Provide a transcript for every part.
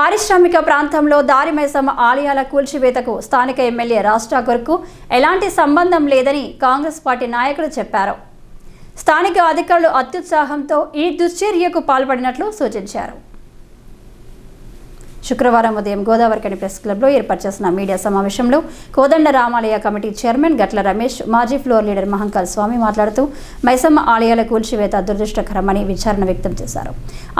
పారిశ్రామిక ప్రాంతంలో దారి మైసమ్మ ఆలయాల కూల్చివేతకు స్థానిక ఎమ్మెల్యే రాష్ట్ర ఎలాంటి సంబంధం లేదని కాంగ్రెస్ పార్టీ నాయకులు చెప్పారు. స్థానిక అధికారులు అత్యుత్సాహంతో ఈ దుశ్చర్యకు పాల్పడినట్లు సూచించారు. శుక్రవారం ఉదయం గోదావరికని ప్రెస్ క్లబ్లో ఏర్పాటు చేసిన మీడియా సమావేశంలో కోదండ రామాలయ కమిటీ చైర్మన్ గట్ల రమేష్ మాజీ ఫ్లోర్ లీడర్ మహంకాల్ స్వామి మాట్లాడుతూ మైసమ్మ ఆలయాల కూల్చివేత దురదృష్టకరమని విచారణ వ్యక్తం చేశారు.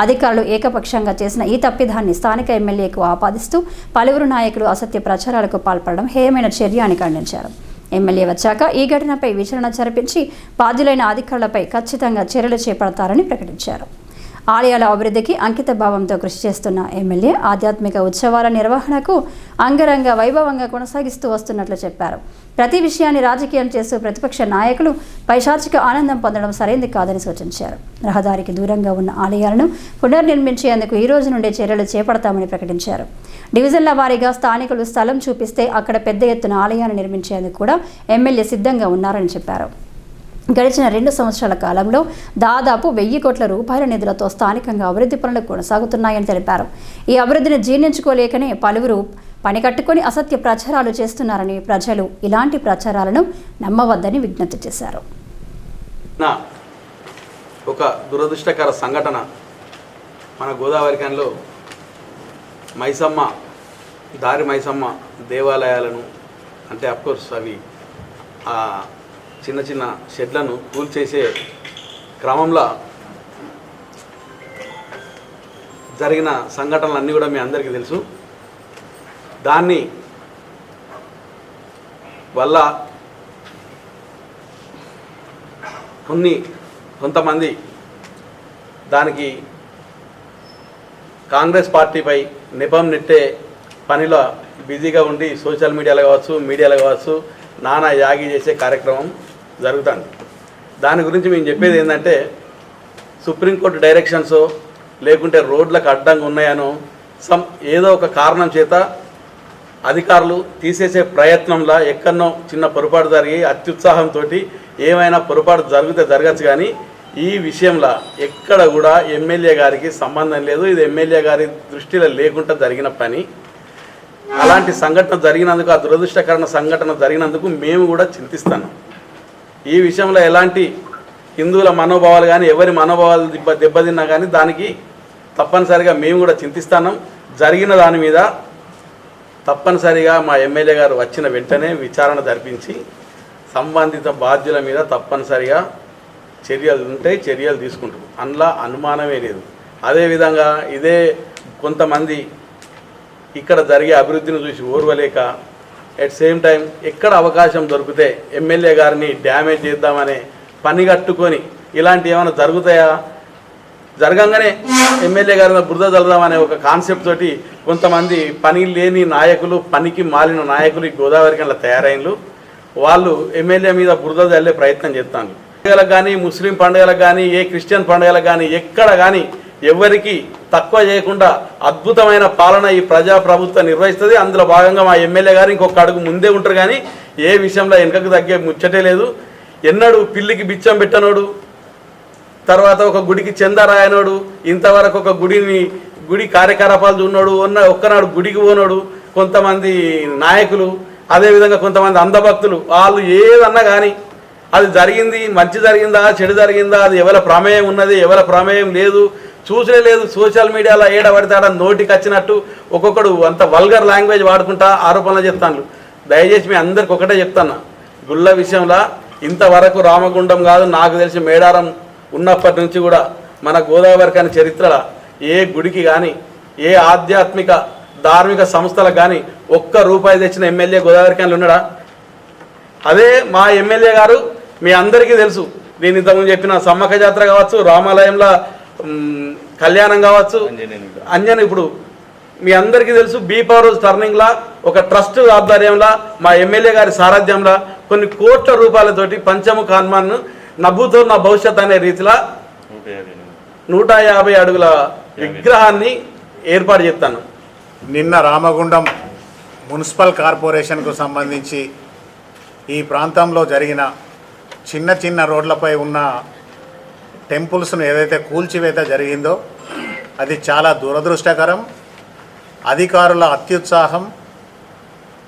అధికారులు ఏకపక్షంగా చేసిన ఈ తప్పిదాన్ని స్థానిక ఎమ్మెల్యేకు ఆపాదిస్తూ పలువురు నాయకులు అసత్య ప్రచారాలకు పాల్పడడం హేయమైన చర్య అని ఖండించారు. ఎమ్మెల్యే వచ్చాక ఈ ఘటనపై విచారణ జరిపించి బాధ్యులైన అధికారులపై ఖచ్చితంగా చర్యలు చేపడతారని ప్రకటించారు. ఆలయాల అభివృద్ధికి అంకిత భావంతో కృషి చేస్తున్న ఎమ్మెల్యే ఆధ్యాత్మిక ఉత్సవాల నిర్వహణకు అంగరంగ వైభవంగా కొనసాగిస్తూ వస్తున్నట్లు చెప్పారు. ప్రతి విషయాన్ని రాజకీయం చేస్తూ ప్రతిపక్ష నాయకులు పైశాచిక ఆనందం పొందడం సరైంది కాదని సూచించారు. రహదారికి దూరంగా ఉన్న ఆలయాలను పునర్నిర్మించేందుకు ఈ రోజు నుండే చర్యలు చేపడతామని ప్రకటించారు. డివిజన్ల వారీగా స్థానికులు స్థలం చూపిస్తే అక్కడ పెద్ద ఎత్తున ఆలయాన్ని నిర్మించేందుకు కూడా ఎమ్మెల్యే సిద్ధంగా ఉన్నారని చెప్పారు. గడిచిన రెండు సంవత్సరాల కాలంలో దాదాపు వెయ్యి కోట్ల రూపాయల నిధులతో స్థానికంగా అభివృద్ధి పనులు కొనసాగుతున్నాయని తెలిపారు. ఈ అభివృద్ధిని జీర్ణించుకోలేకనే పలువురు పని కట్టుకొని అసత్య ప్రచారాలు చేస్తున్నారని ప్రజలు ఇలాంటి ప్రచారాలను నమ్మవద్దని విజ్ఞప్తి చేశారు. నా ఒక దురదృష్టకర సంఘటన మన గోదావరికంలో మైసమ్మ దారి మైసమ్మ దేవాలయాలను అంటే అఫ్కోర్స్ అవి చిన్న చిన్న షెడ్లను కూల్చేసే క్రమంలో జరిగిన సంఘటనలన్నీ కూడా మీ అందరికీ తెలుసు. దాన్ని వల్ల కొన్ని కొంతమంది దానికి కాంగ్రెస్ పార్టీపై నిపం నెట్టే పనిలో బిజీగా ఉండి సోషల్ మీడియాలో కావచ్చు మీడియాలో కావచ్చు నానా యాగి చేసే కార్యక్రమం జరుగుతుంది. దాని గురించి మేము చెప్పేది ఏంటంటే సుప్రీంకోర్టు డైరెక్షన్స్ లేకుంటే రోడ్లకు అడ్డంగా ఉన్నాయనో సమ్ ఏదో ఒక కారణం చేత అధికారులు తీసేసే ప్రయత్నంలా ఎక్కడనో చిన్న పొరపాటు జరిగి అత్యుత్సాహంతో ఏమైనా పొరపాటు జరిగితే జరగచ్చు కానీ ఈ విషయంలో ఎక్కడ కూడా ఎమ్మెల్యే గారికి సంబంధం లేదు. ఇది ఎమ్మెల్యే గారి దృష్టిలో లేకుండా జరిగిన పని. అలాంటి సంఘటన జరిగినందుకు ఆ దురదృష్టకరణ సంఘటన జరిగినందుకు మేము కూడా చింతిస్తాను ఈ విషయంలో ఎలాంటి హిందువుల మనోభావాలు కానీ ఎవరి మనోభావాలు దెబ్బ దెబ్బతిన్నా కానీ దానికి తప్పనిసరిగా మేము కూడా చింతిస్తున్నాం. జరిగిన దాని మీద తప్పనిసరిగా మా ఎమ్మెల్యే గారు వచ్చిన వెంటనే విచారణ జరిపించి సంబంధిత బాధ్యుల మీద తప్పనిసరిగా చర్యలు ఉంటే చర్యలు తీసుకుంటారు. అందులో అనుమానమే లేదు. అదేవిధంగా ఇదే కొంతమంది ఇక్కడ జరిగే అభివృద్ధిని చూసి ఓర్వలేక ఎట్ సేమ్ టైం ఎక్కడ అవకాశం దొరికితే ఎమ్మెల్యే గారిని డ్యామేజ్ చేద్దామనే పని కట్టుకొని ఇలాంటి ఏమైనా జరుగుతాయా? జరగంగానే ఎమ్మెల్యే గారి మీద బురద చల్లుదామనే ఒక కాన్సెప్ట్ తోటి కొంతమంది పని లేని నాయకులు పనికి మాలిన నాయకులు ఈ గోదావరి కన్నా తయారైనలు. వాళ్ళు ఎమ్మెల్యే మీద బురద చల్లే ప్రయత్నం చేస్తాను పండుగలకు కానీ ముస్లిం పండుగలకు కానీ ఏ క్రిస్టియన్ పండుగలకు కానీ ఎక్కడ కానీ ఎవరికి తక్కువ చేయకుండా అద్భుతమైన పాలన ఈ ప్రజా ప్రభుత్వం నిర్వహిస్తుంది. అందులో భాగంగా మా ఎమ్మెల్యే గారు ఇంకొక అడుగు ముందే ఉంటారు కానీ ఏ విషయంలో వెనకకు తగ్గే ముచ్చటే లేదు. ఎన్నడు పిల్లికి బిచ్చం పెట్టనోడు తర్వాత ఒక గుడికి చెందరాయనోడు ఇంతవరకు ఒక గుడిని గుడి కార్యకలాపాలు చూన్నాడు ఉన్న ఒక్కనాడు గుడికి పోనోడు కొంతమంది నాయకులు అదేవిధంగా కొంతమంది అందభక్తులు వాళ్ళు ఏదన్నా కానీ అది జరిగింది మంచి జరిగిందా చెడు జరిగిందా అది ఎవరి ప్రమేయం ఉన్నది ఎవరి ప్రమేయం లేదు చూసే లేదు సోషల్ మీడియాలో ఏడ పడితే ఆడ నోటికి వచ్చినట్టు ఒక్కొక్కడు అంత వల్గర్ లాంగ్వేజ్ వాడుకుంటా ఆరోపణలు చెప్తాను దయచేసి మీ అందరికి ఒకటే చెప్తాను గుళ్ళ విషయంలో ఇంతవరకు రామగుండం కాదు నాకు తెలిసి మేడారం ఉన్నప్పటి నుంచి కూడా మన గోదావరి కాని చరిత్రలో ఏ గుడికి కానీ ఏ ఆధ్యాత్మిక ధార్మిక సంస్థలకు కానీ ఒక్క రూపాయి తెచ్చిన ఎమ్మెల్యే గోదావరి కాని ఉన్నాడా? అదే మా ఎమ్మెల్యే గారు మీ అందరికీ తెలుసు. నేను ఇంతకుముందు చెప్పిన సమ్మక్క జాతర కావచ్చు రామాలయంలో కళ్యాణం కావచ్చు. అంజన్ ఇప్పుడు మీ అందరికీ తెలుసు బీ పవర్ టర్నింగ్లా ఒక ట్రస్ట్ ఆధ్వర్యంలో మా ఎమ్మెల్యే గారి సారథ్యంలో కొన్ని కోట్ల రూపాయలతోటి పంచముఖ హనుమాన్ నవ్వుతో నా భవిష్యత్ అనే రీతిలో నూట యాభై అడుగుల విగ్రహాన్ని ఏర్పాటు చేస్తాను. నిన్న రామగుండం మున్సిపల్ కార్పొరేషన్కు సంబంధించి ఈ ప్రాంతంలో జరిగిన చిన్న చిన్న రోడ్లపై ఉన్న టెంపుల్స్ను ఏదైతే కూల్చివేత జరిగిందో అది చాలా దురదృష్టకరం. అధికారుల అత్యుత్సాహం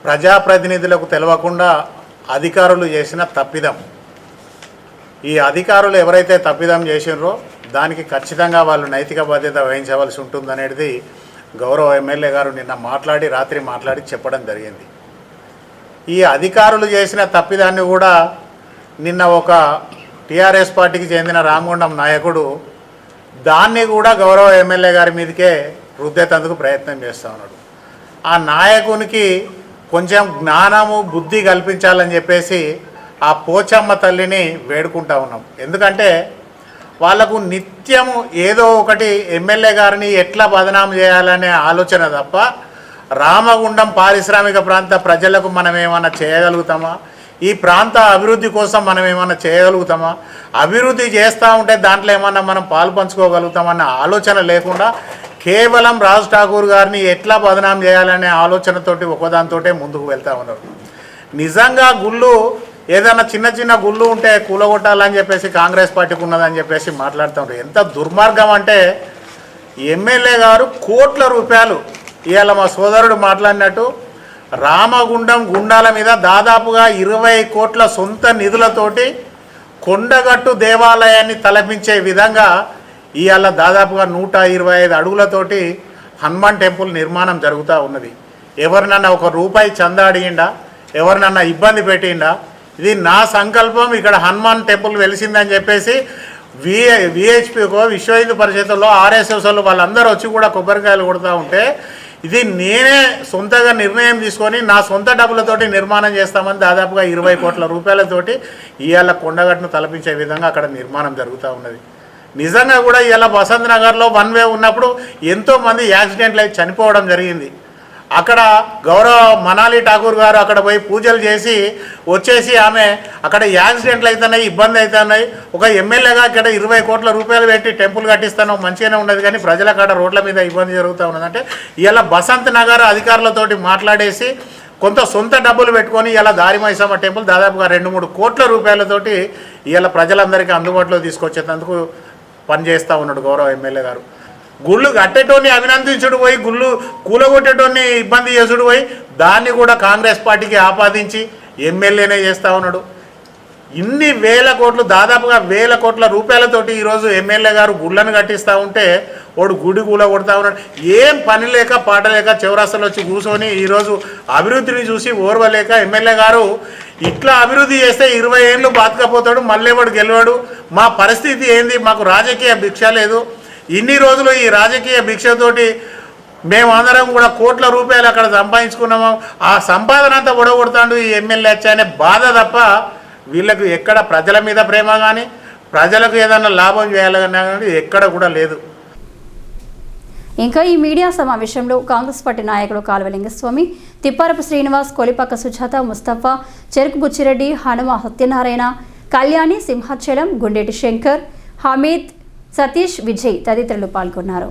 ప్రజాప్రతినిధులకు తెలవకుండా అధికారులు చేసిన తప్పిదం. ఈ అధికారులు ఎవరైతే తప్పిదం చేసినారో దానికి ఖచ్చితంగా వాళ్ళు నైతిక బాధ్యత వహించవలసి ఉంటుందనేది గౌరవ ఎమ్మెల్యే గారు నిన్న మాట్లాడి రాత్రి మాట్లాడి చెప్పడం జరిగింది. ఈ అధికారులు చేసిన తప్పిదాన్ని కూడా నిన్న ఒక టీఆర్ఎస్ పార్టీకి చెందిన రామగుండం నాయకుడు దాన్ని కూడా గౌరవ ఎమ్మెల్యే గారి మీదకే రుద్దేతందుకు ప్రయత్నం చేస్తూ ఉన్నాడు. ఆ నాయకునికి కొంచెం జ్ఞానము బుద్ధి కల్పించాలని చెప్పేసి ఆ పోచమ్మ తల్లిని వేడుకుంటా ఉన్నాం. ఎందుకంటే వాళ్ళకు నిత్యము ఏదో ఒకటి ఎమ్మెల్యే గారిని ఎట్లా బదనాం చేయాలనే ఆలోచన తప్ప రామగుండం పారిశ్రామిక ప్రాంత ప్రజలకు మనం ఏమైనా చేయగలుగుతామా? ఈ ప్రాంత అభివృద్ధి కోసం మనం ఏమైనా చేయగలుగుతామా? అభివృద్ధి చేస్తూ ఉంటే దాంట్లో ఏమన్నా మనం పాలు పంచుకోగలుగుతామన్న ఆలోచన లేకుండా కేవలం రాజ్ ఠాకూర్ గారిని ఎట్లా బదనాం చేయాలనే ఆలోచనతోటి ఒకదానితోటే ముందుకు వెళ్తూ ఉన్నారు. నిజంగా గుళ్ళు ఏదైనా చిన్న చిన్న గుళ్ళు ఉంటే కూలగొట్టాలని చెప్పేసి కాంగ్రెస్ పార్టీకి ఉన్నదని చెప్పేసి మాట్లాడుతుంటారు ఎంత దుర్మార్గం అంటే ఎమ్మెల్యే గారు కోట్ల రూపాయలు ఇవాళ మా సోదరుడు మాట్లాడినట్టు రామగుండం గుండాల మీద దాదాపుగా ఇరవై కోట్ల సొంత నిధులతోటి కొండగట్టు దేవాలయాన్ని తలపించే విధంగా ఇవాళ దాదాపుగా నూట ఇరవై ఐదు అడుగులతోటి హనుమాన్ టెంపుల్ నిర్మాణం జరుగుతూ ఉన్నది. ఎవరినన్నా ఒక రూపాయి చందా అడిగిండా ఎవరినన్నా ఇబ్బంది పెట్టిండా? ఇది నా సంకల్పం ఇక్కడ హనుమాన్ టెంపుల్ వెలిసిందని చెప్పేసి విఏ విహెచ్పికో విశ్వ హిందూ పరిషత్తులో ఆర్ఎస్ఎస్లో వాళ్ళందరూ వచ్చి కూడా కొబ్బరికాయలు కొడుతూ ఉంటే ఇది నేనే సొంతగా నిర్ణయం తీసుకొని నా సొంత డబ్బులతోటి నిర్మాణం చేస్తామని దాదాపుగా ఇరవై కోట్ల రూపాయలతోటి ఇవాళ కొండగట్టును తలపించే విధంగా అక్కడ నిర్మాణం జరుగుతూ ఉన్నది. నిజంగా కూడా ఇవాళ వసంత్ నగర్లో వన్ వే ఉన్నప్పుడు ఎంతోమంది యాక్సిడెంట్లు అయి చనిపోవడం జరిగింది. అక్కడ గౌరవ మనాలి ఠాకూర్ గారు అక్కడ పోయి పూజలు చేసి వచ్చేసి ఆమె అక్కడ యాక్సిడెంట్లు అవుతున్నాయి ఇబ్బంది అవుతున్నాయి ఒక ఎమ్మెల్యేగా ఇక్కడ ఇరవై కోట్ల రూపాయలు పెట్టి టెంపుల్ కట్టిస్తాను మంచిగానే ఉండదు కానీ ప్రజల కాడ రోడ్ల మీద ఇబ్బంది జరుగుతూ ఉన్నదంటే ఇలా బసంత్ నగర్ అధికారులతోటి మాట్లాడేసి కొంత సొంత డబ్బులు పెట్టుకొని ఇలా దారి మైసమ్మ టెంపుల్ దాదాపుగా రెండు మూడు కోట్ల రూపాయలతోటి ఇలా ప్రజలందరికీ అందుబాటులో తీసుకొచ్చేందుకు పనిచేస్తూ ఉన్నాడు గౌరవ ఎమ్మెల్యే గారు. గుళ్ళు కట్టేటోని అభినందించుడు పోయి గుళ్ళు కూలగొట్టేటోని ఇబ్బంది చేసుడు పోయి దాన్ని కూడా కాంగ్రెస్ పార్టీకి ఆపాదించి ఎమ్మెల్యేనే చేస్తూ ఉన్నాడు. ఇన్ని వేల కోట్లు దాదాపుగా వేల కోట్ల రూపాయలతోటి ఈరోజు ఎమ్మెల్యే గారు గుళ్ళను కట్టిస్తూ ఉంటే వాడు గుడి కూల కొడతా ఉన్నాడు. ఏం పని లేక పాట లేక చివరాస్తలు వచ్చి కూర్చొని ఈరోజు అభివృద్ధిని చూసి ఓర్వలేక ఎమ్మెల్యే గారు ఇట్లా అభివృద్ధి చేస్తే ఇరవై ఏళ్ళు బాతకపోతాడు మళ్ళీ వాడు గెలవాడు. మా పరిస్థితి ఏంది? మాకు రాజకీయ భిక్ష లేదు. ఇన్ని రోజులు ఈ రాజకీయ భిక్షతోటి మేమందరం కూడా కోట్ల రూపాయలు అక్కడ సంపాదించుకున్నాము. ఆ సంపాదన అంతా ఒడగొడతాడు ఈ ఎమ్మెల్యే అనే బాధ తప్ప వీళ్ళకు ఎక్కడ ప్రజల మీద ప్రేమ కానీ ప్రజలకు ఏదైనా లాభం చేయాలన్నా కానీ ఎక్కడ కూడా లేదు. ఇంకా ఈ మీడియా సమావేశంలో కాంగ్రెస్ పార్టీ నాయకుడు కాలువలింగస్వామి తిప్పారపు శ్రీనివాస్ కొలిపక్క సుజాత ముస్తఫా చెరుకు బుచ్చిరెడ్డి హనుమ సత్యనారాయణ కళ్యాణి సింహాచలం గుండెటి శంకర్ హమీద్ సతీష్ విజయ్ తదితరులు పాల్గొన్నారు.